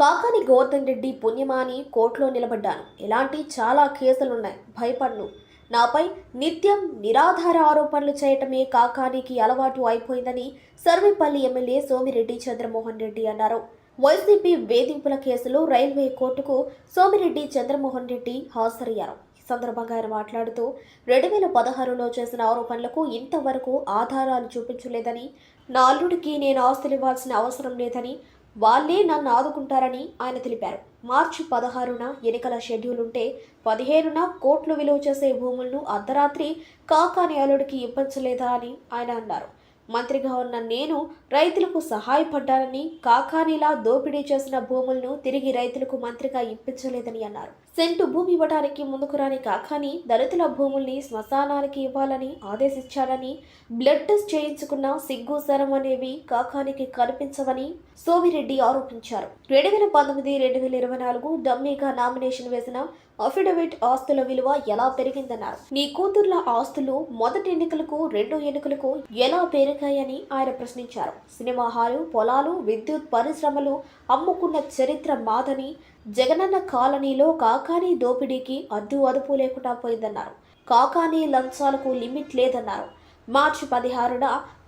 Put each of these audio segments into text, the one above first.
కాకాని గోవర్ధన్ రెడ్డి పుణ్యమాని కోర్టులో నిలబడ్డాను. ఇలాంటి చాలా కేసులున్నాయి. భయపడ్ను. నాపై నిత్యం నిరాధార ఆరోపణలు చేయటమే కాకానికి అలవాటు అయిపోయిందని సర్వేపల్లి ఎమ్మెల్యే సోమిరెడ్డి చంద్రమోహన్ రెడ్డి అన్నారు. వైసీపీ వేధింపుల కేసులో రైల్వే కోర్టుకు సోమిరెడ్డి చంద్రమోహన్ రెడ్డి హాజరయ్యారు. సందర్భంగా ఆయన మాట్లాడుతూ రెండు వేల పదహారులో చేసిన ఆరోపణలకు ఇంతవరకు ఆధారాలు చూపించలేదని నా అల్లుడికి నేను ఆస్తులు ఇవ్వాల్సిన అవసరం లేదని వాళ్ళే నన్ను ఆదుకుంటారని ఆయన తెలిపారు. మార్చి పదహారున ఎన్నికల షెడ్యూల్ ఉంటే పదిహేనున కోట్లు విలువ చేసే భూములను అర్ధరాత్రి కాకాని అల్లుడికి ఇప్పించలేదా అని ఆయన అన్నారు. మంత్రిగా ఉన్న నేను రైతులకు సహాయపడ్డానని కాకానిలా దోపిడీ చేసిన భూములను తిరిగి రైతులకు మంత్రిగా ఇప్పించలేదని అన్నారు. సెంటు భూమి ఇవ్వడానికి ముందుకు రాని కాకాని దళితుల భూముల్ని శ్మశానానికి ఇవ్వాలని ఆదేశించాడని బ్లడ్ టెస్ట్ చేయించుకున్న సిగ్గు శరం అనేవి కాకానికి కనిపించవని సోమిరెడ్డి ఆరోపించారు. రెండు వేల పంతొమ్మిది రెండు వేల ఇరవై నాలుగు డమ్మీగా నామినేషన్ వేసిన అఫిడవిట్ ఆస్తుల విలువ ఎలా పెరిగిందన్నారు. నీ కూతుర్ల ఆస్తులు మొదటి ఎన్నికలకు రెండో ఎన్నికలకు ఎలా పెరిగాయని ఆయన ప్రశ్నించారు. సినిమా హాలు పొలాలు విద్యుత్ పరిశ్రమలు అమ్ముకున్న చరిత్ర మాదని జగనన్న కాలనీలో కాకానీ దోపిడీకి అడ్డు అదుపు లేకుండా పోయిందన్నారు. కాకానీ లంచాలకు లిమిట్ లేదన్నారు. మార్చి పదిహారున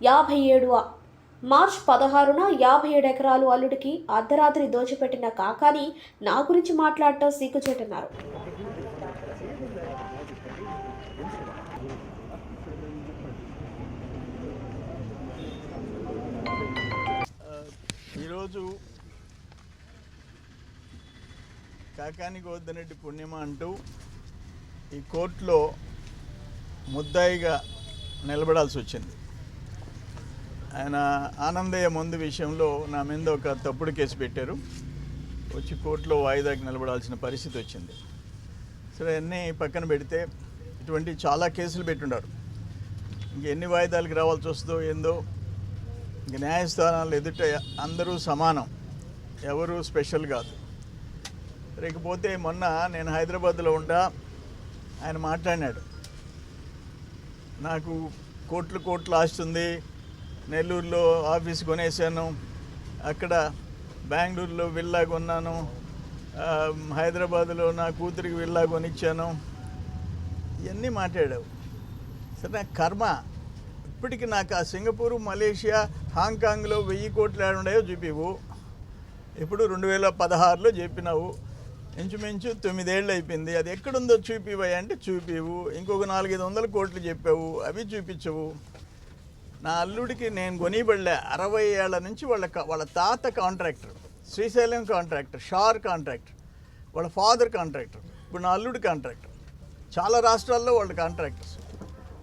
యాభై ఏడు మార్చ్ పదహారున యాభై ఏడు ఎకరాలు అల్లుడికి అర్ధరాత్రి దోచిపెట్టిన కాకాని నా గురించి మాట్లాడటం సిగ్గుచేటన్నారు ఈరోజు కాకాని గోవర్ధనరెడ్డి పుణ్యమ అంటూ ఈ కోర్టులో ముద్దాయిగా నిలబడాల్సి వచ్చింది. ఆయన ఆనందయ్య మందు విషయంలో నా మీద ఒక తప్పుడు కేసు పెట్టారు. వచ్చి కోర్టులో వాయిదాకి నిలబడాల్సిన పరిస్థితి వచ్చింది. సరే అన్నీ పక్కన పెడితే ఇటువంటి చాలా కేసులు పెట్టుండారు. ఇంకెన్ని వాయిదాలకు రావాల్సి వస్తుందో ఏందో ఇంక న్యాయస్థానాలు ఎదుట అందరూ సమానం. ఎవరు స్పెషల్ కాదు. లేకపోతే మొన్న నేను హైదరాబాద్లో ఉండా ఆయన మాట్లాడినాడు. నాకు కోట్లు కోట్లు ఆస్తుంది నెల్లూరులో ఆఫీస్ కొనేసాను అక్కడ బెంగళూరులో విల్లా కొన్నాను హైదరాబాద్లో నా కూతురికి విల్లా కొనిచ్చాను ఇవన్నీ మాట్లాడావు. సరే కర్మ. ఇప్పటికి నాకు ఆ సింగపూర్ మలేషియా హాంకాంగ్లో వెయ్యి కోట్లు ఏడుండాయో చూపివు ఇప్పుడు రెండు వేల పదహారులో చెప్పినావు. ఇంచుమించు తొమ్మిదేళ్ళు అయిపోయింది అది ఎక్కడుందో చూపివయ్య అంటే చూపివు ఇంకొక నాలుగైదు వందల కోట్లు చెప్పావు. అవి చూపించవు. నా అల్లుడికి నేను కొనిబడలే అరవై ఏళ్ళ నుంచి వాళ్ళ వాళ్ళ తాత contractor Srisailam contractor SHAR contractor వాళ్ళ ఫాదర్ కాంట్రాక్టర్ ఇప్పుడు నా అల్లుడి కాంట్రాక్టర్. చాలా రాష్ట్రాల్లో వాళ్ళ కాంట్రాక్టర్స్.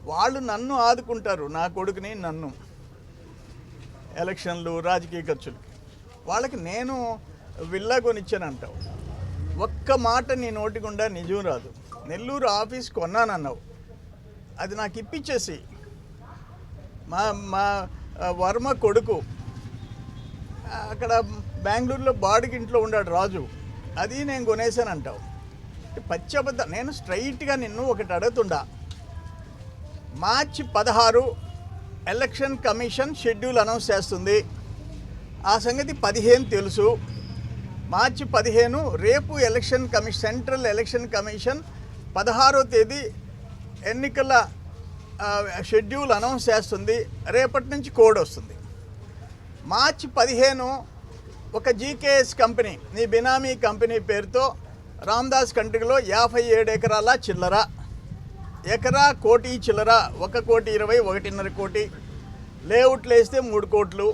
వాళ్ళు నన్ను ఆదుకుంటారు. నా కొడుకుని నన్ను. ఎలక్షన్లు రాజకీయ ఖర్చులకి. వాళ్ళకి నేను విల్లా కొనిచ్చానంటావు. ఒక్క మాట నీ నోటికుండా నిజం రాదు. నెల్లూరు ఆఫీస్ కొన్నానన్నావు. అది నాకు ఇప్పించేసి మా మా వర్మ కొడుకు. అక్కడ బెంగళూరులో బాడికి ఇంట్లో ఉన్నాడు రాజు. అది నేను కొనేసానంటావు. పచ్చబద్ద నేను స్ట్రైట్గా నిన్ను ఒకటి అడుగుతుండా. మార్చి పదహారు ఎలక్షన్ కమిషన్ షెడ్యూల్ అనౌన్స్ చేస్తుంది. ఆ సంగతి పదిహేను తెలుసు. మార్చి పదిహేను రేపు election commission central election commission పదహారో తేదీ ఎన్నికల షెడ్యూల్ అనౌన్స్ చేస్తుంది. రేపటి నుంచి కోడ్ వస్తుంది. మార్చి పదిహేను ఒక జీకేఎస్ కంపెనీ నీ బినామీ కంపెనీ పేరుతో రామ్దాస్ కంట్రీలో యాభై ఏడు ఎకరాల చిల్లర ఎకరా కోటి చిల్లర ఒక కోటి ఇరవై ఒకటిన్నర కోటి లేఅవుట్లు వేస్తే మూడు కోట్లు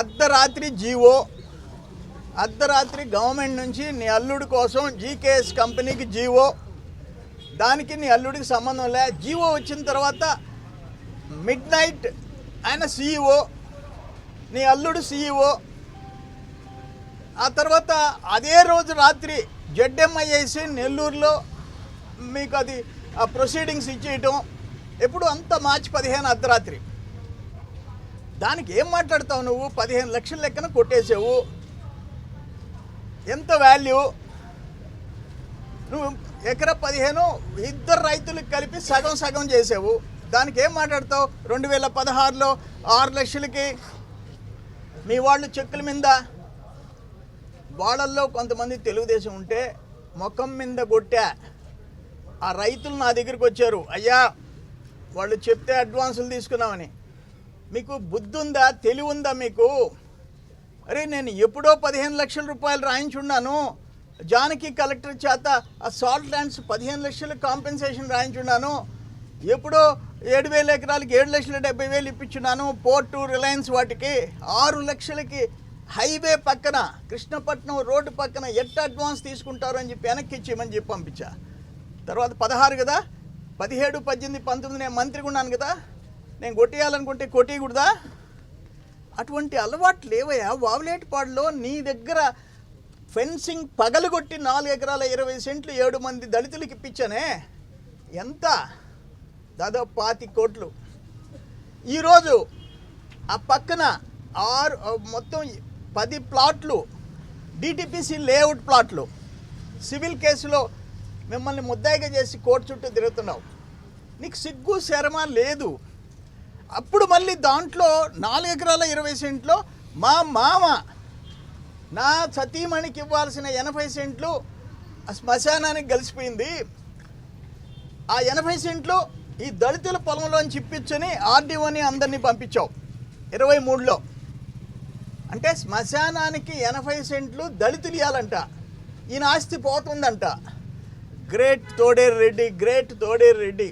అర్ధరాత్రి జీవో అర్ధరాత్రి గవర్నమెంట్ నుంచి నీ అల్లుడి కోసం జీకేఎస్ కంపెనీకి జీవో. దానికి నీ అల్లుడికి సంబంధం లే. జీవో వచ్చిన తర్వాత మిడ్ నైట్ ఆయన సీఈఓ నీ అల్లుడు సీఈఓ. ఆ తర్వాత అదే రోజు రాత్రి జడ్ఎంఐఏసి నెల్లూరులో మీకు అది ఆ ప్రొసీడింగ్స్ ఇచ్చేయటం. ఎప్పుడు అంత మార్చి పదిహేను అర్ధరాత్రి. దానికి ఏం మాట్లాడతావు నువ్వు? పదిహేను లక్షల లెక్కన కొట్టేసావు. ఎంత వాల్యూ నువ్వు ఎకరా పదిహేను ఇద్దరు రైతులకు కలిపి సగం సగం చేసావు. దానికి ఏం మాట్లాడతావు? రెండు వేల పదహారులో ఆరు లక్షలకి మీ వాళ్ళు చెక్కుల మీద వాళ్ళల్లో కొంతమంది తెలుగుదేశం ఉంటే ముఖం మీద కొట్టా. ఆ రైతులు నా దగ్గరికి వచ్చారు. అయ్యా వాళ్ళు చెప్తే అడ్వాన్సులు తీసుకున్నామని. మీకు బుద్ధి ఉందా? తెలివి ఉందా మీకు? అరే నేను ఎప్పుడో పదిహేను లక్షల రూపాయలు రాయించున్నాను జానకి కలెక్టర్ చేత ఆ సాల్ట్ ల్యాండ్స్ పదిహేను లక్షల కాంపెన్సేషన్ రాయించున్నాను ఎప్పుడో ఏడు వేల ఎకరాలకి ఏడు లక్షల డెబ్బై వేలు ఇప్పించున్నాను. పోర్టు రిలయన్స్ వాటికి ఆరు లక్షలకి హైవే పక్కన కృష్ణపట్నం రోడ్డు పక్కన ఎట్ట అడ్వాన్స్ తీసుకుంటారు అని చెప్పి వెనక్కి ఇచ్చేయమని చెప్పి పంపించా. తర్వాత పదహారు కదా? పదిహేడు పద్దెనిమిది పంతొమ్మిది నేను మంత్రిగా ఉన్నాను కదా? నేను కొట్టేయాలనుకుంటే కొట్టేయకూడదా? అటువంటి అలవాటు లేవయ్యా. వావులేటిపాడులో నీ దగ్గర ఫెన్సింగ్ పగలగొట్టి నాలుగు ఎకరాల ఇరవై సెంట్లు ఏడు మంది దళితులకి ఇప్పించానే? ఎంత? దాదాపు పాతి కోట్లు. ఈరోజు ఆ పక్కన ఆరు మొత్తం పది ప్లాట్లు డిటిపిసి లేఅవుట్ ప్లాట్లు సివిల్ కేసులో మిమ్మల్ని ముద్దాయిగా చేసి కోర్టు చుట్టూ తిరుగుతున్నావు. నీకు సిగ్గు శరమ లేదు. అప్పుడు మళ్ళీ దాంట్లో నాలుగు ఎకరాల ఇరవై సెంట్లో మా మామ నా సతీమణికి ఇవ్వాల్సిన ఎనభై సెంట్లు ఆ శ్మశానానికి కలిసిపోయింది. ఆ ఎనభై సెంట్లు ఈ దళితుల పొలంలోని ఇప్పించని ఆర్డీఓని అందరినీ పంపించావు ఇరవై మూడులో. అంటే శ్మశానానికి ఎనభై సెంట్లు దళితులు ఇవ్వాలంట ఈయన ఆస్తి పోతుందంట. Great Toderu Reddy great Toderu Reddy.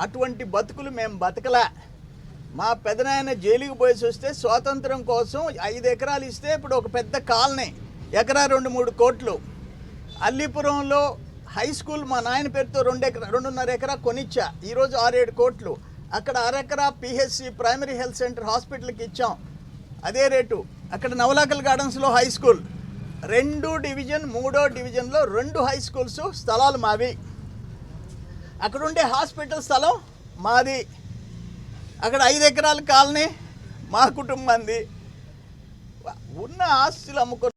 అటువంటి బతుకులు మేము బతకలే. మా పెదనాయన జైలుకి పోయేసి వస్తే స్వాతంత్రం కోసం ఐదు ఎకరాలు ఇస్తే ఇప్పుడు ఒక పెద్ద కాలనీ ఎకరా రెండు మూడు కోట్లు. అల్లీపురంలో హై స్కూల్ మా నాయన పేరుతో రెండు ఎకరా రెండున్నర ఎకరా కొనిచ్చా. ఈరోజు ఆరేడు కోట్లు. అక్కడ అరెకరా పిహెచ్సి ప్రైమరీ హెల్త్ సెంటర్ హాస్పిటల్కి ఇచ్చాం. అదే రేటు. అక్కడ నవలాకల్ గార్డెన్స్లో హై స్కూల్. రెండు డివిజన్ మూడో డివిజన్లో రెండు హై స్కూల్స్ స్థలాలు మావి. అక్కడ ఉండే హాస్పిటల్ స్థలం మాది. అక్కడ ఐదు ఎకరాల కాలనీ మా కుటుంబంది. ఉన్న ఆస్తులు అమ్ముకొని